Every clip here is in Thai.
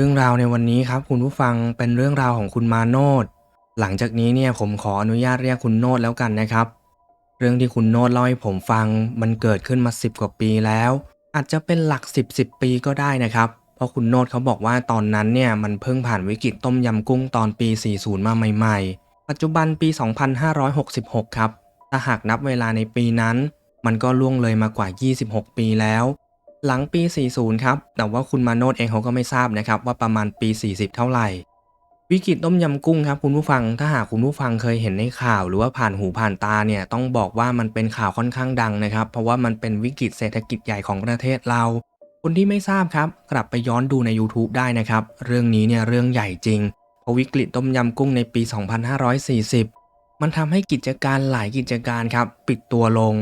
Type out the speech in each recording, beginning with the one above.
เรื่องราวในวันนี้ครับคุณผู้ฟังเป็นเรื่องราวของคุณมาโนดหลังจากนี้เนี่ยผมขออนุญาตเรียกคุณโนดแล้วกันนะครับ เรื่องที่คุณโนดเล่าให้ผมฟังมันเกิดขึ้นมา 10 กว่าปีแล้ว อาจจะเป็นหลัก 10 10 ปีก็ได้นะครับ เพราะคุณโนดเขาบอกว่าตอนนั้นเนี่ยมันเพิ่งผ่านวิกฤตต้มยำกุ้งตอนปี 40 มาใหม่ ๆ ปัจจุบันปี 2566 ครับถ้าหากนับเวลาในปีนั้น มันก็ล่วงเลยมากว่า 26 ปีแล้ว หลังปี 40 ครับ แต่ว่าคุณมาโนดเองเขาก็ไม่ทราบนะครับว่าประมาณปี 40 เท่าไหร่ วิกฤตต้มยำกุ้งครับคุณผู้ฟัง ถ้าหากคุณผู้ฟังเคยเห็นในข่าว หรือว่าผ่านหูผ่านตาเนี่ยต้องบอกว่ามันเป็นข่าวค่อนข้างดังนะครับ เพราะว่ามันเป็นวิกฤตเศรษฐกิจใหญ่ของประเทศเรา คนที่ไม่ทราบครับ กลับไปย้อนดูใน YouTube ได้นะครับ เรื่องนี้เนี่ยเรื่องใหญ่จริง เพราะวิกฤตต้มยำกุ้งในปี 2540 มันทำให้กิจการหลายกิจการครับปิดตัวลง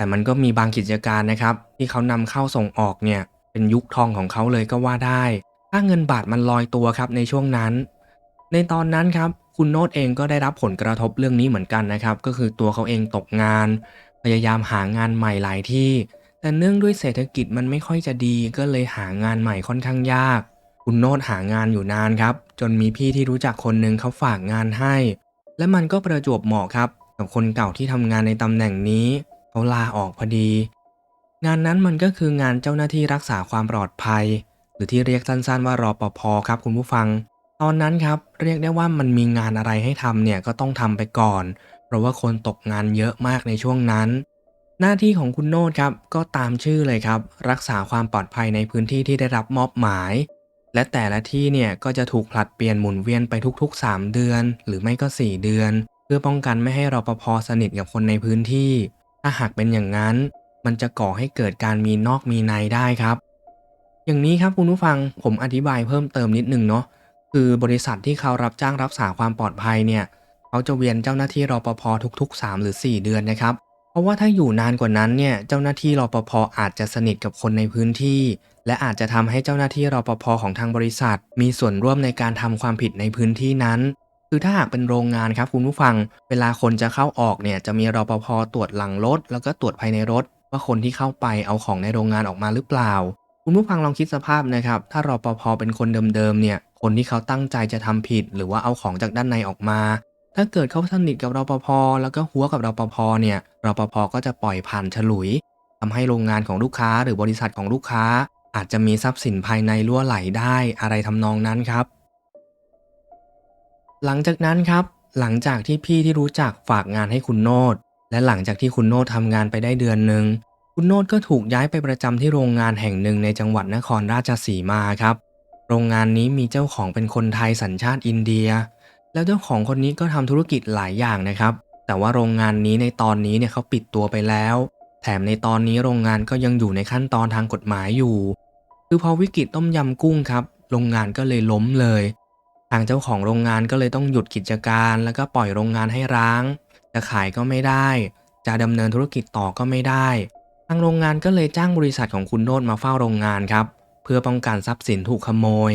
แต่มันก็มีบางกิจการนะครับ ที่เขานำเข้าส่งออกเนี่ยเป็นยุคทองของเขาเลยก็ว่าได้ค่าเงินบาทมันลอยตัวครับในช่วงนั้น ในตอนนั้นครับคุณโนตเองก็ได้รับผลกระทบเรื่องนี้เหมือนกันนะครับ ก็คือตัวเขาเองตกงาน พยายามหางานใหม่หลายที่ แต่เนื่องด้วยเศรษฐกิจมันไม่ค่อยจะดีก็เลยหางานใหม่ค่อนข้างยาก คุณโนตหางานอยู่นานครับ จนมีพี่ที่รู้จักคนหนึ่งเขาฝากงานให้ และมันก็ประจวบเหมาะครับ กับคนเก่าที่ทำงานในตำแหน่งนี้ เขาลาออกพอดี งานนั้นมันก็คืองานเจ้าหน้าที่รักษาความปลอดภัย หรือที่เรียกสั้นๆว่ารอปภครับคุณผู้ฟัง ตอนนั้นครับเรียกได้ว่ามันมีงานอะไรให้ทำเนี่ยก็ต้องทำไปก่อน เพราะว่าคนตกงานเยอะมากในช่วงนั้น หน้าที่ของคุณโนดครับก็ตามชื่อเลยครับ รักษาความปลอดภัยในพื้นที่ที่ได้รับมอบหมาย และแต่ละที่เนี่ยก็จะถูกผลัดเปลี่ยนหมุนเวียนไปทุก ๆ 3 เดือน หรือไม่ก็ 4 เดือน เพื่อป้องกันไม่ให้รปภสนิทกับคนในพื้นที่ ถ้าหากเป็นอย่างนั้น มันจะก่อให้เกิดการมีนอกมีในได้ครับ อย่างนี้ครับคุณผู้ฟังผมอธิบายเพิ่มเติมนิดนึงเนาะคือบริษัทที่เขารับจ้างรักษาความปลอดภัยเนี่ยเขาจะเวียนเจ้าหน้าที่รปภทุก ๆ 3 หรือ 4 เดือนนะครับ เพราะว่าถ้าอยู่นานกว่านั้นเนี่ยเจ้าหน้าที่รปภอาจจะสนิทกับคนในพื้นที่ และอาจจะทำให้เจ้าหน้าที่รปภของทางบริษัท มีส่วนร่วมในการทำความผิดในพื้นที่นั้น คือถ้าหากเป็นโรงงานครับคุณผู้ฟัง เวลาคนจะเข้าออกเนี่ยจะมีรปภตรวจหลังรถ แล้วก็ตรวจภายในรถ ว่าคนที่เข้าไปเอาของในโรงงานออกมาหรือเปล่า คุณผู้ฟังลองคิดสภาพนะครับ ถ้ารปภเป็นคนเดิมๆเนี่ย คนที่เขาตั้งใจจะทำผิด หรือว่าเอาของจากด้านในออกมา ถ้าเกิดเขาสนิทกับรปภแล้วก็หัวกับรปภเนี่ยรปภก็จะปล่อยผ่านฉลุยทำให้โรงงานของลูกค้า หรือบริษัทของลูกค้า อาจจะมีทรัพย์สินภายในรั่วไหลได้อะไรทำนองนั้นครับ หลังจากนั้นครับ หลังจากที่พี่ที่รู้จักฝากงานให้คุณโนดและหลังจากที่คุณโนดทำงานไปได้เดือนหนึ่งคุณโนดก็ถูกย้ายไปประจำที่โรงงานแห่งหนึ่งในจังหวัดนครราชสีมาครับ โรงงานนี้มีเจ้าของเป็นคนไทยสัญชาติอินเดีย แล้วเจ้าของคนนี้ก็ทำธุรกิจหลายอย่างนะครับ แต่ว่าโรงงานนี้ในตอนนี้เนี่ยเขาปิดตัวไปแล้ว แถมในตอนนี้โรงงานก็ยังอยู่ในขั้นตอนทางกฎหมายอยู่ คือพอวิกฤตต้มยำกุ้งครับ โรงงานก็เลยล้มเลย ทางเจ้าของโรงงานก็เลยต้องหยุดกิจการ แล้วก็ปล่อยโรงงานให้ร้าง จะขายก็ไม่ได้ จะดำเนินธุรกิจต่อก็ไม่ได้ ทางโรงงานก็เลยจ้างบริษัทของคุณโนดมาเฝ้าโรงงานครับ เพื่อป้องกันทรัพย์สินถูกขโมย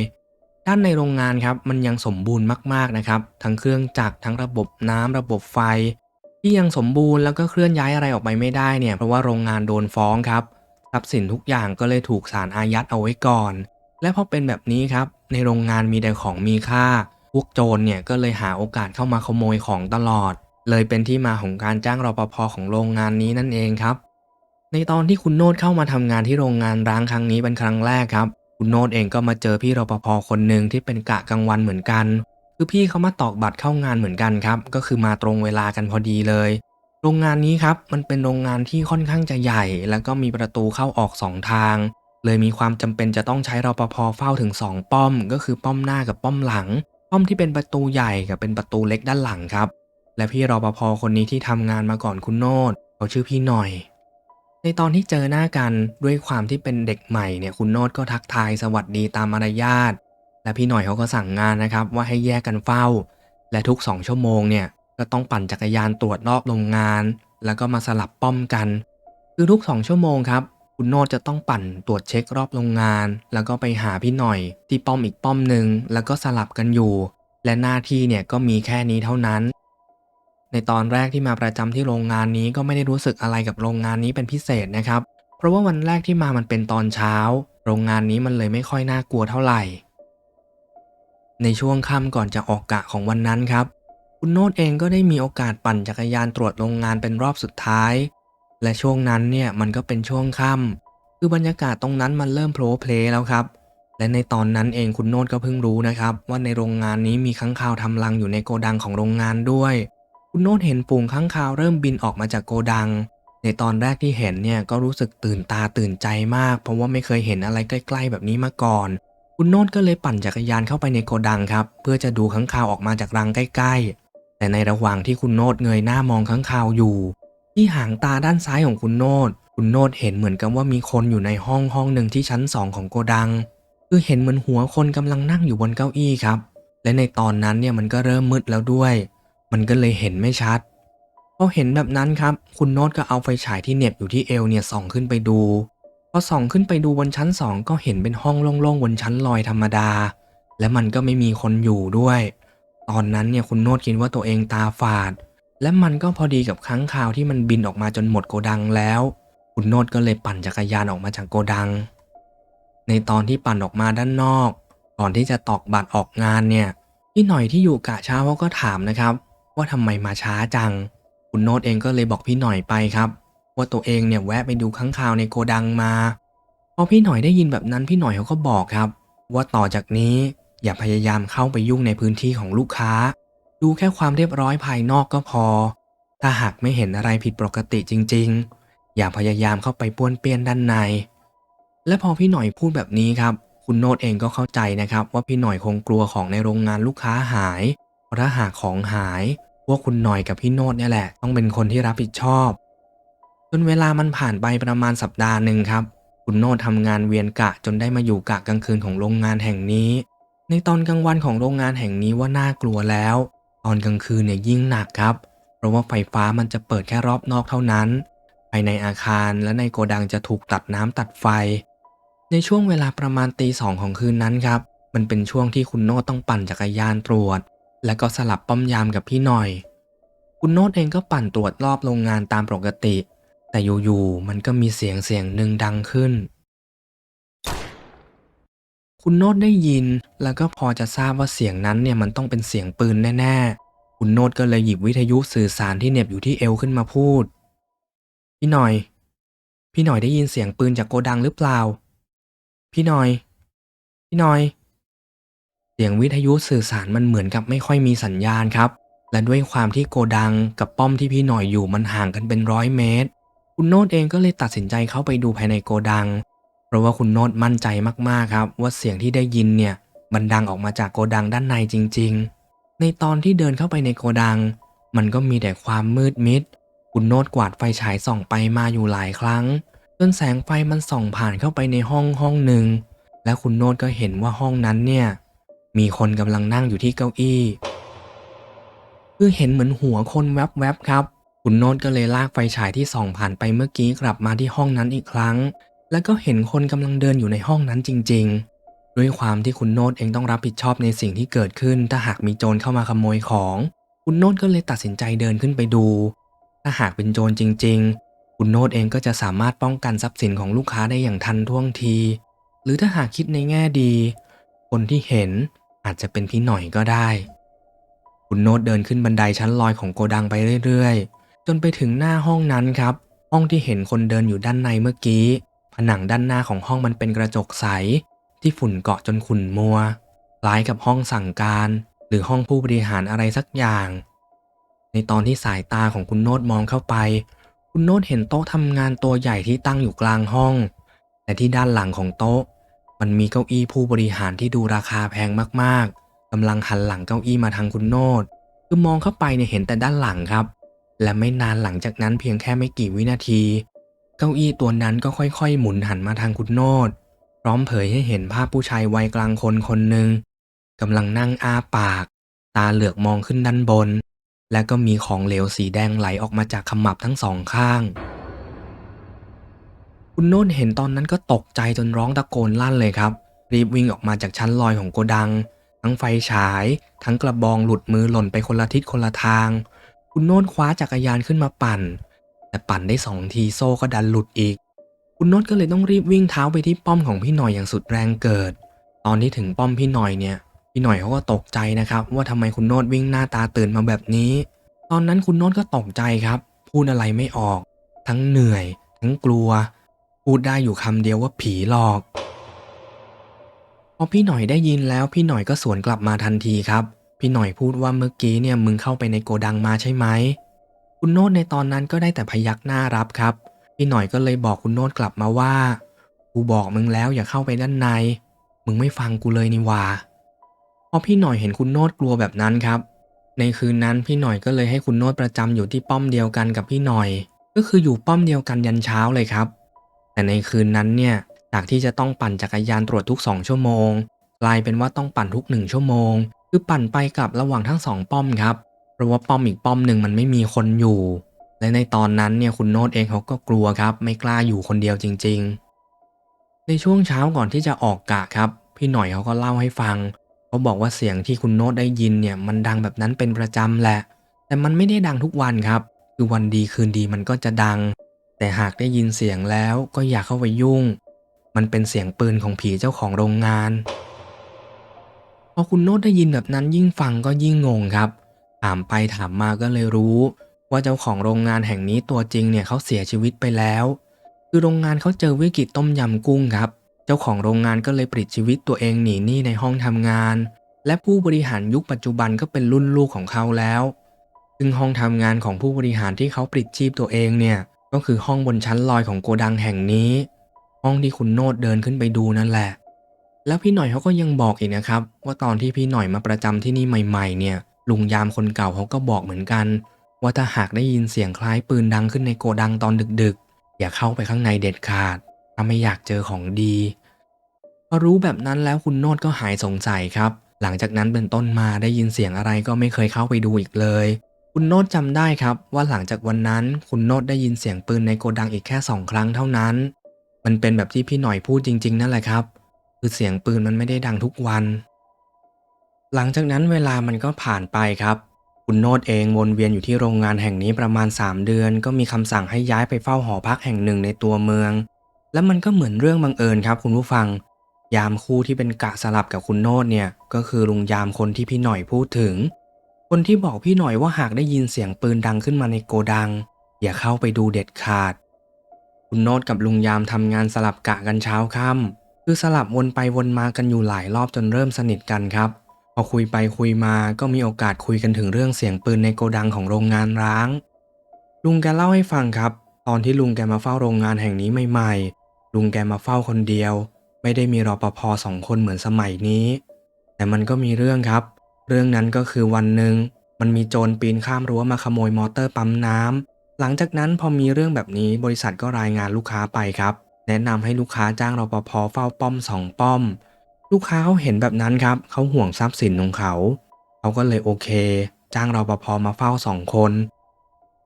ด้านในโรงงานครับมันยังสมบูรณ์มากๆนะครับ ทั้งเครื่องจักรทั้งระบบน้ำระบบไฟ ที่ยังสมบูรณ์แล้วก็เคลื่อนย้ายอะไรออกไปไม่ได้เนี่ยเพราะว่าโรงงานโดนฟ้องครับทรัพย์สินทุกอย่างก็เลยถูกศาลอายัดเอาไว้ก่อน และพอเป็นแบบนี้ครับ ในโรงงานมีแต่ของมีค่า พวกโจรเนี่ยก็เลยหาโอกาสเข้ามาขโมยของตลอด เลยเป็นที่มาของการจ้างรปภของโรงงานนี้นั่นเองครับ ในตอนที่คุณโนดเข้ามาทำงานที่โรงงานร้างครั้งนี้เป็นครั้งแรกครับ คุณโนดเองก็มาเจอพี่รปภคนหนึ่งที่เป็นกะกลางวันเหมือนกัน คือพี่เขามาตอกบัตรเข้างานเหมือนกันครับ ก็คือมาตรงเวลากันพอดีเลยโรงงานนี้ครับมันเป็นโรงงานที่ค่อนข้างจะใหญ่ แล้วก็มีประตูเข้าออกสองทาง เลยมีความจำเป็นจะต้องใช้รปภเฝ้าถึง 2 ป้อม ก็คือป้อมหน้ากับป้อมหลัง ป้อมที่เป็นประตูใหญ่กับเป็นประตูเล็กด้านหลังครับ และพี่รปภคนนี้ที่ทำงานมาก่อนคุณโนดเขาชื่อพี่หน่อย ในตอนที่เจอหน้ากันด้วยความที่เป็นเด็กใหม่เนี่ยคุณโนดก็ทักทายสวัสดีตามมารยาทและพี่หน่อยเขาก็สั่งงานนะครับ ว่าให้แยกกันเฝ้า และทุก 2 ชั่วโมงเนี่ยก็ต้องปั่นจักรยานตรวจรอบโรงงาน แล้วก็มาสลับป้อมกัน คือทุก 2 ชั่วโมงครับ คุณโนดจะต้องปั่นตรวจเช็ครอบโรงงาน แล้วก็ไปหาพี่หน่อย ที่ป้อมอีกป้อมหนึ่งแล้วก็สลับกันอยู่ และหน้าที่เนี่ยก็มีแค่นี้เท่านั้น ในตอนแรกที่มาประจำที่โรงงานนี้ก็ไม่ได้รู้สึกอะไรกับโรงงานนี้เป็นพิเศษนะครับ เพราะว่าวันแรกที่มามันเป็นตอนเช้า โรงงานนี้มันเลยไม่ค่อยน่ากลัวเท่าไหร่ ในช่วงค่ำก่อนจะออกกะของวันนั้นครับ คุณโนตเองก็ได้มีโอกาสปั่นจักรยานตรวจโรงงานเป็นรอบสุดท้าย และช่วงนั้นเนี่ยมันก็เป็นช่วงค่ำคือบรรยากาศตรงนั้นมันเริ่มโผล่เพลแล้วครับ และในตอนนั้นเองคุณโนตก็เพิ่งรู้นะครับ ว่าในโรงงานนี้มีค้างคาวทำรังอยู่ในโกดังของโรงงานด้วย คุณโนตเห็นฝูงค้างคาวเริ่มบินออกมาจากโกดัง ในตอนแรกที่เห็นเนี่ยก็รู้สึกตื่นตาตื่นใจมาก เพราะว่าไม่เคยเห็นอะไรใกล้ ๆ แบบนี้มาก่อน คุณโนตก็เลยปั่นจักรยานเข้าไปในโกดังครับเพื่อจะดูค้างคาวออกมาจากรังใกล้ ๆ แต่ในระหว่างที่คุณโนตเงยหน้ามองค้างคาวอยู่ ที่หางตาด้านซ้ายของคุณโนตคุณโนตเห็นเหมือนกับว่ามีคนอยู่ในห้องห้องหนึ่งที่ชั้นสองของโกดัง คือเห็นเหมือนหัวคนกำลังนั่งอยู่บนเก้าอี้ครับ และในตอนนั้นเนี่ยมันก็เริ่มมืดแล้วด้วย มันก็เลยเห็นไม่ชัดพอเห็นแบบนั้นครับ คุณโน้ตก็เอาไฟฉายที่เหน็บอยู่ที่เอวเนี่ยส่องขึ้นไปดูพอส่องขึ้นไปดูบนชั้นสองก็เห็นเป็นห้องโล่งๆบนชั้นลอยธรรมดา และมันก็ไม่มีคนอยู่ด้วย ตอนนั้นเนี่ยคุณโน้ตคิดว่าตัวเองตาฝาด และมันก็พอดีกับค้างคาวที่มันบินออกมาจนหมดโกดังแล้ว คุณโน้ตก็เลยปั่นจักรยานออกมาจากโกดัง ในตอนที่ปั่นออกมาด้านนอก ก่อนที่จะตอกบัตรออกงานเนี่ยพี่หน่อยที่อยู่กะเช้าเขาก็ถามนะครับ ว่าทำไมมาช้าจัง คุณโน้ตเองก็เลยบอกพี่หน่อยไปครับ ว่าตัวเองเนี่ยแวะไปดูค้างคาวในโกดังมาพอพี่หน่อยได้ยินแบบนั้นพี่หน่อยเขาก็บอกครับ ว่าต่อจากนี้อย่าพยายามเข้าไปยุ่งในพื้นที่ของลูกค้า ดูแค่ความเรียบร้อยภายนอกก็พอ ถ้าหากไม่เห็นอะไรผิดปกติจริง ๆ อย่าพยายามเข้าไปป้วนเปี้ยนด้านใน และพอพี่หน่อยพูดแบบนี้ครับ คุณโนตเองก็เข้าใจนะครับ ว่าพี่หน่อยคงกลัวของในโรงงานลูกค้าหาย เพราะถ้าหากของหาย พวกคุณหน่อยกับพี่โนตเนี่ยแหละ ต้องเป็นคนที่รับผิดชอบ จนเวลามันผ่านไปประมาณสัปดาห์หนึ่งครับ คุณโนตทำงานเวียนกะจนได้มาอยู่กะกลางคืนของโรงงานแห่งนี้ ในตอนกลางวันของโรงงานแห่งนี้ว่าน่ากลัวแล้ว ตอนกลางคืนเนี่ยยิ่งหนักครับ เพราะว่าไฟฟ้ามันจะเปิดแค่รอบนอกเท่านั้น ภายในอาคารและในโกดังจะถูกตัดน้ำตัดไฟ ในช่วงเวลาประมาณตีสองของคืนนั้นครับ มันเป็นช่วงที่คุณโนตต้องปั่นจักรยานตรวจ และก็สลับป้อมยามกับพี่หน่อย คุณโนตเองก็ปั่นตรวจรอบโรงงานตามปกติ แต่อยู่ๆมันก็มีเสียงเสียงหนึ่งดังขึ้น คุณโนตได้ยิน แล้วก็พอจะทราบว่าเสียงนั้นเนี่ยมันต้องเป็นเสียงปืนแน่ ๆ คุณโนตก็เลยหยิบวิทยุสื่อสารที่เหน็บอยู่ที่เอวขึ้นมาพูด พี่หน่อย พี่หน่อยได้ยินเสียงปืนจากโกดังหรือเปล่า พี่หน่อย พี่หน่อย เสียงวิทยุสื่อสารมันเหมือนกับไม่ค่อยมีสัญญาณครับ และด้วยความที่โกดังกับป้อมที่พี่หน่อยอยู่มันห่างกันเป็นร้อยเมตร คุณโนตเองก็เลยตัดสินใจเข้าไปดูภายในโกดัง ราะว่าคุณโนตมั่นใจมากๆครับ ว่าเสียงที่ได้ยินเนี่ยมันดังออกมาจากโกดังด้านในจริง ๆ ในตอนที่เดินเข้าไปในโกดัง มันก็มีแต่ความมืดมิด คุณโนตกวาดไฟฉายส่องไปมาอยู่หลายครั้งจนแสงไฟมันส่องผ่านเข้าไปในห้องห้องหนึ่ง และคุณโนตก็เห็นว่าห้องนั้นเนี่ยมีคนกำลังนั่งอยู่ที่เก้าอี้ คือเห็นเหมือนหัวคนแวบๆครับ คุณโนตก็เลยลากไฟฉายที่ส่องผ่านไปเมื่อกี้กลับมาที่ห้องนั้นอีกครั้ง แล้วก็เห็นคนกำลังเดินอยู่ในห้องนั้นจริง ๆ ด้วยความที่คุณโนตเองต้องรับผิดชอบในสิ่งที่เกิดขึ้น ถ้าหากมีโจรเข้ามาขโมยของ คุณโนตก็เลยตัดสินใจเดินขึ้นไปดู ถ้าหากเป็นโจรจริง ๆ คุณโนตเองก็จะสามารถป้องกันทรัพย์สินของลูกค้าได้อย่างทันท่วงที หรือถ้าหากคิดในแง่ดี คนที่เห็นอาจจะเป็นพี่หน่อยก็ได้ คุณโนตเดินขึ้นบันไดชั้นลอยของโกดังไปเรื่อยๆ จนไปถึงหน้าห้องนั้นครับ ห้องที่เห็นคนเดินอยู่ด้านในเมื่อกี้ ผนังด้านหน้าของห้องมันเป็นกระจกใส ที่ฝุ่นเกาะจนขุ่นมัวคล้ายกับห้องสั่งการ หรือห้องผู้บริหารอะไรสักอย่าง ในตอนที่สายตาของคุณโนตมองเข้าไป คุณโนตเห็นโต๊ะทำงานตัวใหญ่ที่ตั้งอยู่กลางห้อง แต่ที่ด้านหลังของโต๊ะ มันมีเก้าอี้ผู้บริหารที่ดูราคาแพงมากๆกำลังหันหลังเก้าอี้มาทางคุณโนตคือมองเข้าไปเนี่ยเห็นแต่ด้านหลังครับ และไม่นานหลังจากนั้นเพียงแค่ไม่กี่วินาที เก้าอี้ตัวนั้นก็ค่อยๆ หมุนหันมาทางคุณโนตพร้อมเผยให้เห็นภาพผู้ชายวัยกลางคนคนหนึ่งกำลังนั่งอ้าปาก ตาเหลือกมองขึ้นด้านบน และก็มีของเหลวสีแดงไหลออกมาจากขมับทั้งสองข้าง คุณโน้ตเห็นตอนนั้นก็ตกใจจนร้องตะโกนลั่นเลยครับ รีบวิ่งออกมาจากชั้นลอยของโกดัง ทั้งไฟฉาย ทั้งกระบองหลุดมือหล่นไปคนละทิศคนละทาง คุณโน้ตคว้าจักรยานขึ้นมาปั่น แต่ปั่นได้สองทีโซ่ก็ดันหลุดอีก คุณน้ตก็เลยต้องรีบวิ่งเท้าไปที่ป้อมของพี่หน่อยอย่างสุดแรงเกิด ตอนที่ถึงป้อมพี่หน่อยเนี่ย พี่หน่อยเขาก็ตกใจนะครับ ว่าทำไมคุณโนดวิ่งหน้าตาตื่นมาแบบนี้ ตอนนั้นคุณโนดก็ตกใจครับ พูดอะไรไม่ออก ทั้งเหนื่อย ทั้งกลัว พูดได้อยู่คำเดียวว่าผีหลอกพอพี่หน่อยได้ยินแล้วพี่หน่อยก็สวนกลับมาทันทีครับ พี่หน่อยพูดว่าเมื่อกี้เนี่ยมึงเข้าไปในโกดังมาใช่ไหม คุณโนดในตอนนั้นก็ได้แต่พยักหน้ารับครับ พี่หน่อยก็เลยบอกคุณโนดกลับมาว่า กูบอกมึงแล้วอย่าเข้าไปด้านใน มึงไม่ฟังกูเลยนี่ว่าพอพี่หน่อยเห็นคุณโนดกลัวแบบนั้นครับ ในคืนนั้นพี่หน่อยก็เลยให้คุณโนดประจำอยู่ที่ป้อมเดียวกันกับพี่หน่อย ก็คืออยู่ป้อมเดียวกันยันเช้าเลยครับ แต่ในคืนนั้นเนี่ยจากที่จะต้องปั่นจักรยานตรวจทุก2ชั่วโมง กลายเป็นว่าต้องปั่นทุก1ชั่วโมง คือปั่นไปกลับระหว่างทั้งสองป้อมครับ เพราะว่าป้อมอีกป้อมหนึ่งมันไม่มีคนอยู่ และในตอนนั้นเนี่ยคุณโนดเองเขาก็กลัวครับ ไม่กล้าอยู่คนเดียวจริง ๆ ในช่วงเช้าก่อนที่จะออกกะครับ พี่หน่อยเขาก็เล่าให้ฟังเขาบอกว่าเสียงที่คุณโนดได้ยินเนี่ยมันดังแบบนั้นเป็นประจำแหละ แต่มันไม่ได้ดังทุกวันครับ คือวันดีคืนดีมันก็จะดัง แต่หากได้ยินเสียงแล้วก็อย่าเข้าไปยุ่ง มันเป็นเสียงปืนของผีเจ้าของโรงงานพอคุณโนดได้ยินแบบนั้นยิ่งฟังก็ยิ่งงงครับ ถามไปถามมาก็เลยรู้ ว่าเจ้าของโรงงานแห่งนี้ตัวจริงเนี่ยเขาเสียชีวิตไปแล้ว คือโรงงานเขาเจอวิกฤตต้มยำกุ้งครับ เจ้าของโรงงานก็เลยปลิดชีวิตตัวเองหนีหนี้ในห้องทำงาน และผู้บริหารยุคปัจจุบันก็เป็นรุ่นลูกของเขาแล้วซึ่งห้องทำงานของผู้บริหารที่เขาปลิดชีพตัวเองเนี่ยก็คือห้องบนชั้นลอยของโกดังแห่งนี้ ห้องที่คุณโนดเดินขึ้นไปดูนั่นแหละ แล้วพี่หน่อยเขาก็ยังบอกอีกนะครับ ว่าตอนที่พี่หน่อยมาประจำที่นี่ใหม่ ๆ เนี่ย ลุงยามคนเก่าเขาก็บอกเหมือนกัน ว่าถ้าหากได้ยินเสียงคล้ายปืนดังขึ้นในโกดังตอนดึกๆ อย่าเข้าไปข้างในเด็ดขาด ถ้าไม่อยากเจอของดีพอรู้แบบนั้นแล้วคุณโนดก็หายสงสัยครับ หลังจากนั้นเป็นต้นมาได้ยินเสียงอะไรก็ไม่เคยเข้าไปดูอีกเลย คุณโนดจำได้ครับ ว่าหลังจากวันนั้นคุณโนดได้ยินเสียงปืนในโกดังอีกแค่สองครั้งเท่านั้น มันเป็นแบบที่พี่หน่อยพูดจริง ๆ นั่นแหละครับ คือเสียงปืนมันไม่ได้ดังทุกวัน หลังจากนั้นเวลามันก็ผ่านไปครับ คุณโนดเองวนเวียนอยู่ที่โรงงานแห่งนี้ประมาณ 3 เดือน ก็มีคำสั่งให้ย้ายไปเฝ้าหอพักแห่งหนึ่งในตัวเมือง และมันก็เหมือนเรื่องบังเอิญครับ คุณผู้ฟัง ยามคู่ที่เป็นกะสลับกับคุณโนดเนี่ยก็คือลุงยามคนที่พี่หน่อยพูดถึง คนที่บอกพี่หน่อยว่าหากได้ยินเสียงปืนดังขึ้นมาในโกดัง อย่าเข้าไปดูเด็ดขาด คุณโนดกับลุงยามทำงานสลับกะกันเช้าค่ำคือสลับวนไปวนมากันอยู่หลายรอบจนเริ่มสนิทกันครับ พอคุยไปคุยมาก็มีโอกาสคุยกันถึงเรื่องเสียงปืนในโกดังของโรงงานร้าง ลุงแกเล่าให้ฟังครับ ตอนที่ลุงแกมาเฝ้าโรงงานแห่งนี้ใหม่ๆ ลุงแกมาเฝ้าคนเดียว ไม่ได้มีรอปภสองคนเหมือนสมัยนี้ แต่มันก็มีเรื่องครับ เรื่องนั้นก็คือวันหนึ่งมันมีโจรปีนข้ามรั้วมาขโมยมอเตอร์ปั๊มน้ำหลังจากนั้นพอมีเรื่องแบบนี้บริษัทก็รายงานลูกค้าไปครับ แนะนำให้ลูกค้าจ้างรปภเฝ้าป้อมสองป้อม ลูกค้าเขาเห็นแบบนั้นครับเขาห่วงทรัพย์สินของเขา เขาก็เลยโอเค จ้างรปภมาเฝ้าสองคน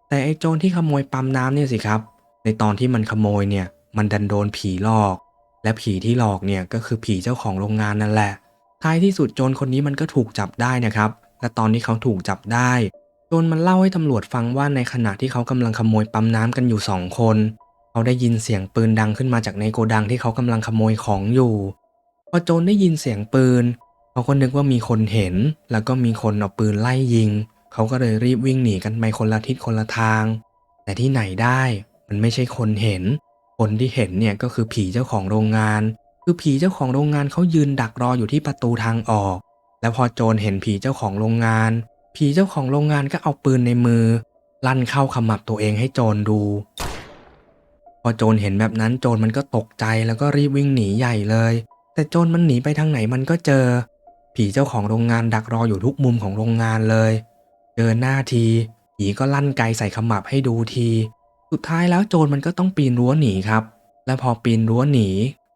แต่ไอ้โจรที่ขโมยปั๊มน้ำเนี่ยสิครับ ในตอนที่มันขโมยเนี่ย มันดันโดนผีหลอก และผีที่หลอกเนี่ยก็คือผีเจ้าของโรงงานนั่นแหละท้ายที่สุดโจรคนนี้มันก็ถูกจับได้นะครับ และตอนที่เขาถูกจับได้โจรมันเล่าให้ตำรวจฟังว่าในขณะที่เขากำลังขโมยปั๊มน้ำกันอยู่สองคน เขาได้ยินเสียงปืนดังขึ้นมาจากในโกดังที่เขากำลังขโมยของอยู่ พอโจรได้ยินเสียงปืนเขาก็นึกว่ามีคนเห็น แล้วก็มีคนเอาปืนไล่ยิง เขาก็เลยรีบวิ่งหนีกันไปคนละทิศคนละทาง แต่ที่ไหนได้มันไม่ใช่คนเห็น คนที่เห็นเนี่ยก็คือผีเจ้าของโรงงาน คือผีเจ้าของโรงงานเขายืนดักรออยู่ที่ประตูทางออก แล้วพอโจรเห็นผีเจ้าของโรงงาน ผีเจ้าของโรงงานก็เอาปืนในมือ ลั่นเข้าขมับตัวเองให้โจรดู พอโจรเห็นแบบนั้นโจรมันก็ตกใจแล้วก็รีบวิ่งหนีใหญ่เลย แต่โจรมันหนีไปทางไหนมันก็เจอ ผีเจ้าของโรงงานดักรออยู่ทุกมุมของโรงงานเลย เจอหน้าที ผีก็ลั่นไกใส่ขมับให้ดูที สุดท้ายแล้วโจรมันก็ต้องปีนรั้วหนีครับ และพอปีนรั้วหนี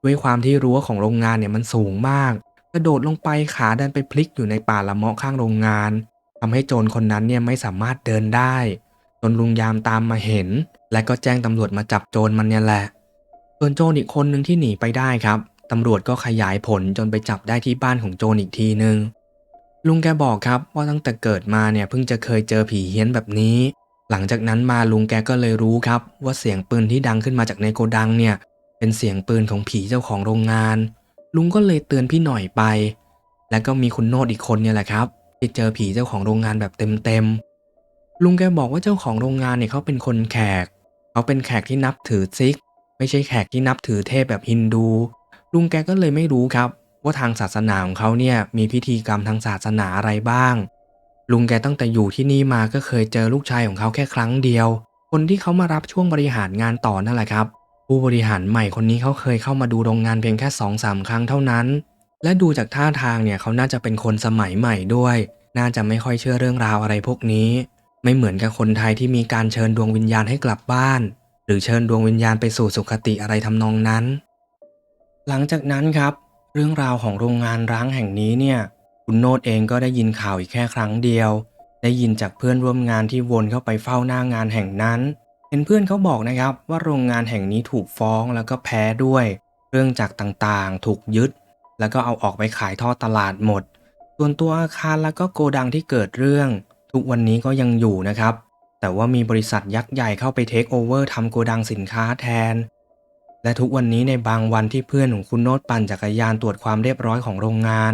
ด้วยความที่รั้วของโรงงานเนี่ยมันสูงมาก กระโดดลงไปขาดันไปพลิกอยู่ในป่าละเมาะข้างโรงงานทำให้โจรคนนั้นเนี่ยไม่สามารถเดินได้จนลุงยามตามมาเห็น และก็แจ้งตำรวจมาจับโจรมันเนี่ยแหละ ส่วนโจรอีกคนหนึ่งที่หนีไปได้ครับ ตำรวจก็ขยายผลจนไปจับได้ที่บ้านของโจรอีกทีนึง ลุงแกบอกครับว่าตั้งแต่เกิดมาเนี่ยเพิ่งจะเคยเจอผีเฮี้ยนแบบนี้ หลังจากนั้นมาลุงแกก็เลยรู้ครับ ว่าเสียงปืนที่ดังขึ้นมาจากในโกดังเนี่ย เป็นเสียงปืนของผีเจ้าของโรงงาน ลุงก็เลยเตือนพี่หน่อยไป และก็มีคุณโนดอีกคนเนี่ยแหละครับที่เจอผีเจ้าของโรงงานแบบเต็มๆลุงแกบอกว่าเจ้าของโรงงานเนี่ยเขาเป็นคนแขก เขาเป็นแขกที่นับถือซิก ไม่ใช่แขกที่นับถือเทพแบบฮินดู ลุงแกก็เลยไม่รู้ครับ ว่าทางศาสนาของเขาเนี่ยมีพิธีกรรมทางศาสนาอะไรบ้าง ลุงแกตั้งแต่อยู่ที่นี่มาก็เคยเจอลูกชายของเขาแค่ครั้งเดียว คนที่เขามารับช่วงบริหารงานต่อนั่นแหละครับ ผู้บริหารใหม่คนนี้เขาเคยเข้ามาดูโรงงานเพียงแค่สองสามครั้งเท่านั้น และดูจากท่าทางเนี่ยเขาน่าจะเป็นคนสมัยใหม่ด้วย น่าจะไม่ค่อยเชื่อเรื่องราวอะไรพวกนี้ ไม่เหมือนกับคนไทยที่มีการเชิญดวงวิญญาณให้กลับบ้าน หรือเชิญดวงวิญญาณไปสู่สุคติอะไรทำนองนั้น หลังจากนั้นครับ เรื่องราวของโรงงานร้างแห่งนี้เนี่ย คุณโนตเองก็ได้ยินข่าวอีกแค่ครั้งเดียว ได้ยินจากเพื่อนร่วมงานที่วนเข้าไปเฝ้าหน้างานแห่งนั้น เห็นเพื่อนเขาบอกนะครับว่าโรงงานแห่งนี้ถูกฟ้องแล้วก็แพ้ด้วย เรื่องจักรต่างๆ ถูกยึด แล้วก็เอาออกไปขายทอดตลาดหมด ส่วนตัวอาคารแล้วก็โกดังที่เกิดเรื่อง ทุกวันนี้ก็ยังอยู่นะครับ แต่ว่ามีบริษัทยักษ์ใหญ่เข้าไปเทคโอเวอร์ทำโกดังสินค้าแทน และทุกวันนี้ในบางวันที่เพื่อนของคุณโนตปั่นจักรยานตรวจความเรียบร้อยของโรงงาน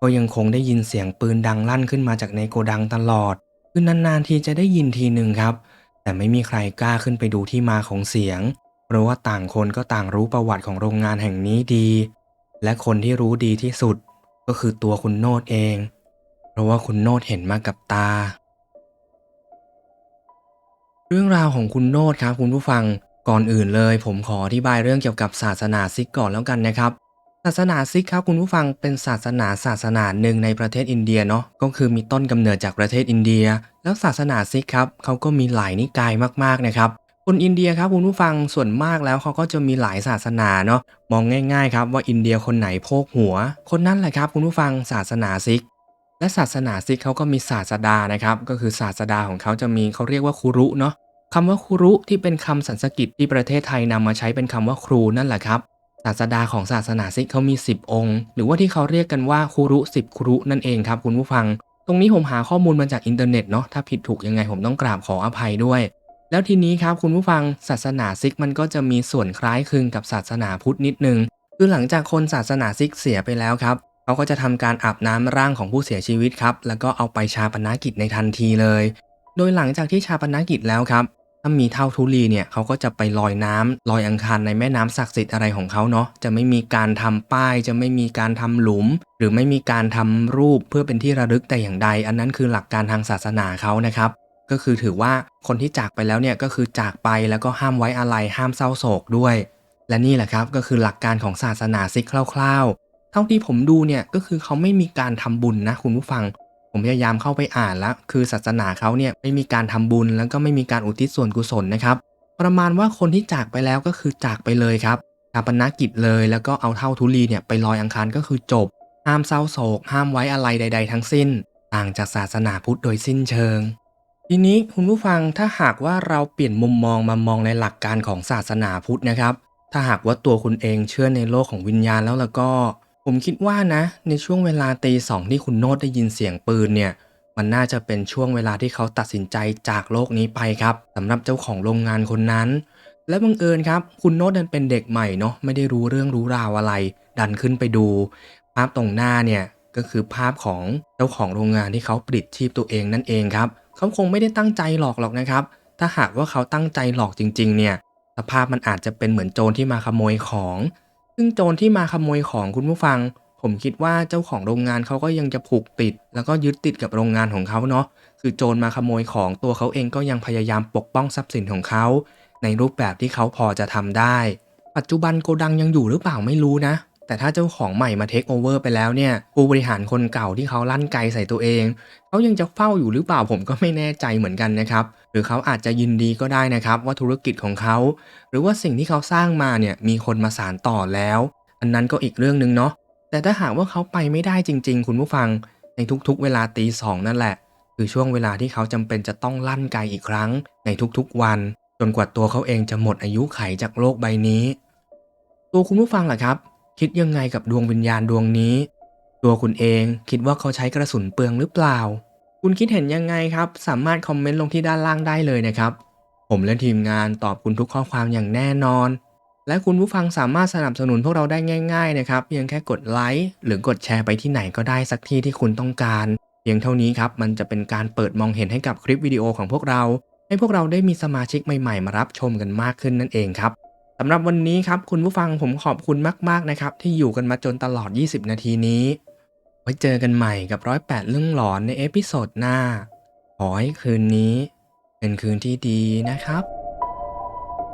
ก็ยังคงได้ยินเสียงปืนดังลั่นขึ้นมาจากในโกดังตลอด คือนานๆทีจะได้ยินทีหนึ่งครับ แต่ไม่มีใครกล้าขึ้นไปดูที่มาของเสียง เพราะว่าต่างคนก็ต่างรู้ประวัติของโรงงานแห่งนี้ดี และคนที่รู้ดีที่สุด ก็คือตัวคุณโนตเอง เพราะว่าคุณโนตเห็นมากับตา เรื่องราวของคุณโนตครับคุณผู้ฟัง ก่อนอื่นเลยผมขออธิบายเรื่องเกี่ยวกับศาสนาซิกก่อนแล้วกันนะครับ ศาสนาซิกครับคุณผู้ฟังเป็นศาสนาศาสนาหนึ่งในประเทศอินเดียเนาะก็คือมีต้นกำเนิดจากประเทศอินเดีย แล้วศาสนาซิกครับเขาก็มีหลายนิกายมากๆนะครับคนอินเดียครับคุณผู้ฟังส่วนมากแล้วเขาก็จะมีหลายศาสนาเนาะมองง่ายๆครับว่าอินเดียคนไหนโพกหัว คนนั้นแหละครับคุณผู้ฟังศาสนาซิก และศาสนาซิกเขาก็มีศาสดานะครับก็คือศาสดาของเขาจะมีเขาเรียกว่าครูรุเนาะ คำว่าครูรุที่เป็นคำสันสกฤตที่ประเทศไทยนำมาใช้เป็นคำว่าครูนั่นแหละครับ ศาสดาของศาสนาซิกเขามี 10 องค์ หรือว่าที่เขาเรียกกันว่าครูรุ10ครูรุนั่นเองครับคุณผู้ฟัง ตรงนี้ผมหาข้อมูลมาจากอินเทอร์เน็ตเนาะถ้าผิดถูกยังไงผมต้องกราบขออภัยด้วย แล้วทีนี้ครับคุณผู้ฟังศาสนาซิกมันก็จะมีส่วนคล้ายคลึงกับศาสนาพุทธนิดนึงคือหลังจากคนศาสนาซิกเสียไปแล้วครับเขาก็จะทำการอาบน้ำร่างของผู้เสียชีวิตครับ แล้วก็เอาไปชาปนกิจในทันทีเลย โดยหลังจากที่ชาปนกิจแล้วครับ ถ้ามีเท่าทุลีเนี่ยเขาก็จะไปลอยน้ำลอยอังคารในแม่น้ำศักดิ์สิทธิ์อะไรของเขาเนาะจะไม่มีการทำป้าย จะไม่มีการทำหลุม หรือไม่มีการทำรูปเพื่อเป็นที่ระลึกแต่อย่างใด อันนั้นคือหลักการทางศาสนาเขานะครับก็คือถือว่าคนที่จากไปแล้วเนี่ยก็คือจากไปแล้วก็ห้ามไว้อะไรห้ามเศร้าโศกด้วย และนี่แหละครับก็คือหลักการของศาสนาซิกคร่าว ๆ เท่าที่ผมดูเนี่ยก็คือเขาไม่มีการทำบุญนะคุณผู้ฟัง ผมพยายามเข้าไปอ่านแล้ว คือศาสนาเขาเนี่ยไม่มีการทำบุญแล้วก็ไม่มีการอุทิศส่วนกุศลนะครับประมาณว่าคนที่จากไปแล้วก็คือจากไปเลยครับชาปนกิจเลยแล้วก็เอาเท่าทุลีเนี่ยไปลอยอังคารก็คือจบ ห้ามเศร้าโศก ห้ามไว้อะไรใด ๆ ทั้งสิ้น ต่างจากศาสนาพุทธโดยสิ้นเชิง ทีนี้คุณผู้ฟังถ้าหากว่าเราเปลี่ยนมุมมองมามองในหลักการของศาสนาพุทธนะครับ ถ้าหากว่าตัวคุณเองเชื่อในโลกของวิญญาณแล้วแล้วก็ ผมคิดว่านะ ในช่วงเวลาตีสองที่คุณโนตได้ยินเสียงปืนเนี่ย มันน่าจะเป็นช่วงเวลาที่เขาตัดสินใจจากโลกนี้ไปครับสำหรับเจ้าของโรงงานคนนั้น และบังเอิญครับ คุณโนตดันเป็นเด็กใหม่เนาะไม่ได้รู้เรื่องรู้ราวอะไร ดันขึ้นไปดู ภาพตรงหน้าเนี่ยก็คือภาพของเจ้าของโรงงานที่เขาปลิดชีพตัวเองนั่นเองครับเขาคงไม่ได้ตั้งใจหลอกหรอกนะครับ ถ้าหากว่าเขาตั้งใจหลอกจริง ๆ เนี่ยสภาพมันอาจจะเป็นเหมือนโจรที่มาขโมยของ ซึ่งโจรที่มาขโมยของคุณผู้ฟัง ผมคิดว่าเจ้าของโรงงานเขาก็ยังจะผูกติด แล้วก็ยึดติดกับโรงงานของเขาเนาะคือโจรมาขโมยของตัวเขาเองก็ยังพยายามปกป้องทรัพย์สินของเขา ในรูปแบบที่เขาพอจะทำได้ ปัจจุบันโกดังยังอยู่หรือเปล่าไม่รู้นะ แต่ถ้าเจ้าของใหม่มาเทคโอเวอร์ไปแล้วเนี่ยผู้บริหารคนเก่าที่เขาลั่นไกใส่ตัวเองเขายังจะเฝ้าอยู่หรือเปล่าผมก็ไม่แน่ใจเหมือนกันนะครับหรือเขาอาจจะยินดีก็ได้นะครับว่าธุรกิจของเขา หรือว่าสิ่งที่เขาสร้างมาเนี่ยมีคนมาสานต่อแล้ว อันนั้นก็อีกเรื่องหนึ่งเนาะแต่ถ้าหากว่าเขาไปไม่ได้จริง ๆ คุณผู้ฟัง ในทุกๆ เวลาตีสองนั่นแหละ คือช่วงเวลาที่เขาจำเป็นจะต้องลั่นไกอีกครั้ง ในทุกๆวัน จนกว่าตัวเขาเองจะหมดอายุไขจากโลกใบนี้ ตัวคุณผู้ฟังล่ะครับ คิดยังไงกับดวงวิญญาณดวงนี้ ตัวคุณเองคิดว่าเขาใช้กระสุนเปลืองหรือเปล่า คุณคิดเห็นยังไงครับ สามารถคอมเมนต์ลงที่ด้านล่างได้เลยนะครับ ผมและทีมงานตอบคุณทุกข้อความอย่างแน่นอน และคุณผู้ฟังสามารถสนับสนุนพวกเราได้ง่าย ๆ นะครับเพียงแค่กดไลค์หรือกดแชร์ไปที่ไหนก็ได้สักที่ที่คุณต้องการเพียงเท่านี้ครับมันจะเป็นการเปิดมองเห็นให้กับคลิปวิดีโอของพวกเรา ให้พวกเราได้มีสมาชิกใหม่ๆ มารับชมกันมากขึ้นนั่นเองครับ สำหรับวันนี้ครับคุณผู้ฟังผมขอบคุณมาก ๆ นะครับ ที่อยู่กันมาจนตลอด 20 นาทีนี้ ไว้เจอกันใหม่กับร้อยแปดเรื่องหลอนในเอพิโซดหน้า ขอให้คืนนี้ เป็นคืนที่ดีนะครับ